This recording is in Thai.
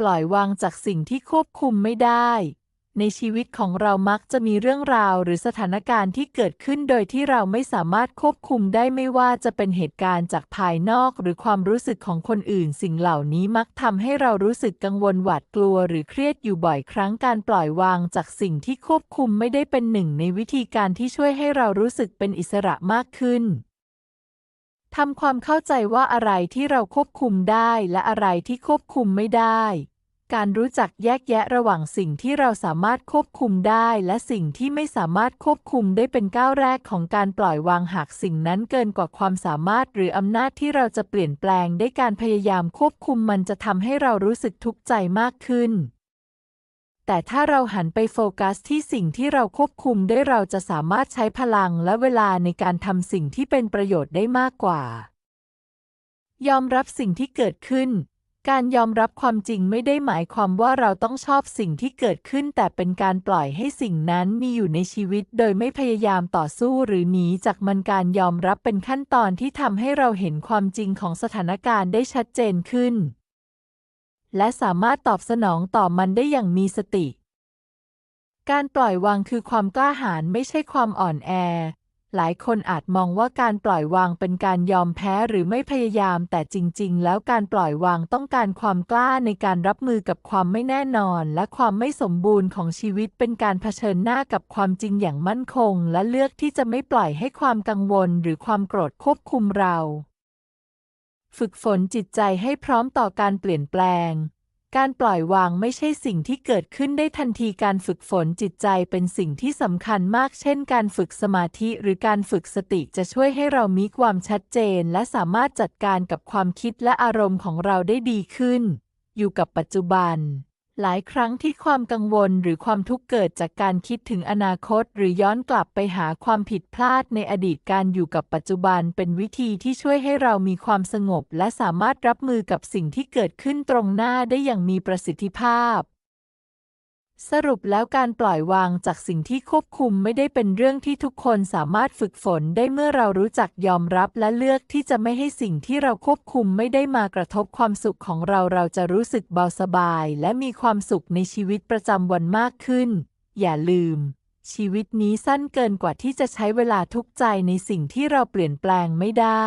ปล่อยวางจากสิ่งที่ควบคุมไม่ได้ ในชีวิตของเรามักจะมีเรื่องราวหรือสถานการณ์ที่เกิดขึ้นโดยที่เราไม่สามารถควบคุมได้ไม่ว่าจะเป็นเหตุการณ์จากภายนอกหรือความรู้สึกของคนอื่น สิ่งเหล่านี้มักทำให้เรารู้สึกกังวลหวาดกลัว หรือเครียดอยู่บ่อยครั้งการปล่อยวางจากสิ่งที่ควบคุมไม่ได้เป็นหนึ่งในวิธีการที่ช่วยให้เรารู้สึกเป็นอิสระมากขึ้น ทำความเข้าใจว่าอะไรที่เราควบคุมได้และอะไรที่ควบคุมไม่ได้ การรู้จักแยกแยะระหว่างสิ่งที่เราสามารถควบคุมได้และสิ่งที่ไม่สามารถควบคุมได้เป็นก้าวแรกของการปล่อยวางหากสิ่งนั้นเกินกว่าความสามารถหรืออำนาจที่เราจะเปลี่ยนแปลงได้การพยายามควบคุมมันจะทำให้เรารู้สึกทุกข์ใจมากขึ้น แต่ถ้าเราหันไปโฟกัสที่สิ่งที่เราควบคุมได้เราจะสามารถใช้พลังและเวลาในการทำสิ่งที่เป็นประโยชน์ได้มากกว่า ยอมรับสิ่งที่เกิดขึ้น การยอมรับความจริงไม่ได้หมายความว่าเราต้องชอบสิ่งที่เกิดขึ้น แต่เป็นการปล่อยให้สิ่งนั้นมีอยู่ในชีวิต โดยไม่พยายามต่อสู้หรือหนีจากมันการยอมรับเป็นขั้นตอนที่ทำให้เราเห็นความจริงของสถานการณ์ได้ชัดเจนขึ้น และสามารถตอบสนองต่อมันได้อย่างมีสติ การปล่อยวางคือความกล้าหาญไม่ใช่ความอ่อนแอ หลายคนอาจมองว่าการปล่อยวางเป็นการยอมแพ้หรือไม่พยายาม แต่จริง ๆ แล้วการปล่อยวางต้องการความกล้าในการรับมือกับความไม่แน่นอน และความไม่สมบูรณ์ของชีวิตเป็นการเผชิญหน้ากับความจริงอย่างมั่นคง และเลือกที่จะไม่ปล่อยให้ความกังวล หรือความโกรธควบคุมเรา ฝึกฝนจิตใจให้พร้อมต่อการเปลี่ยนแปลง การปล่อยวางไม่ใช่สิ่งที่เกิดขึ้นได้ทันทีการฝึกฝนจิตใจเป็นสิ่งที่สำคัญมาก เช่น การฝึกสมาธิหรือการฝึกสติจะช่วยให้เรามีความชัดเจน และสามารถจัดการกับความคิดและอารมณ์ของเราได้ดีขึ้น อยู่กับปัจจุบัน หลายครั้งที่ความกังวลหรือความทุกข์เกิดจากการคิดถึงอนาคต หรือย้อนกลับไปหาความผิดพลาดในอดีตการอยู่กับปัจจุบันเป็นวิธีที่ช่วยให้เรามีความสงบ และสามารถรับมือกับสิ่งที่เกิดขึ้นตรงหน้าได้อย่างมีประสิทธิภาพ สรุปแล้วการปล่อยวางจากสิ่งที่ควบคุมไม่ได้เป็นเรื่องที่ทุกคนสามารถฝึกฝนได้เมื่อเรารู้จักยอมรับและเลือกที่จะไม่ให้สิ่งที่เราควบคุมไม่ได้มากระทบความสุขของเราเราจะรู้สึกเบาสบาย และมีความสุขในชีวิตประจำวันมากขึ้น อย่าลืม ชีวิตนี้สั้นเกินกว่าที่จะใช้เวลาทุกใจในสิ่งที่เราเปลี่ยนแปลงไม่ได้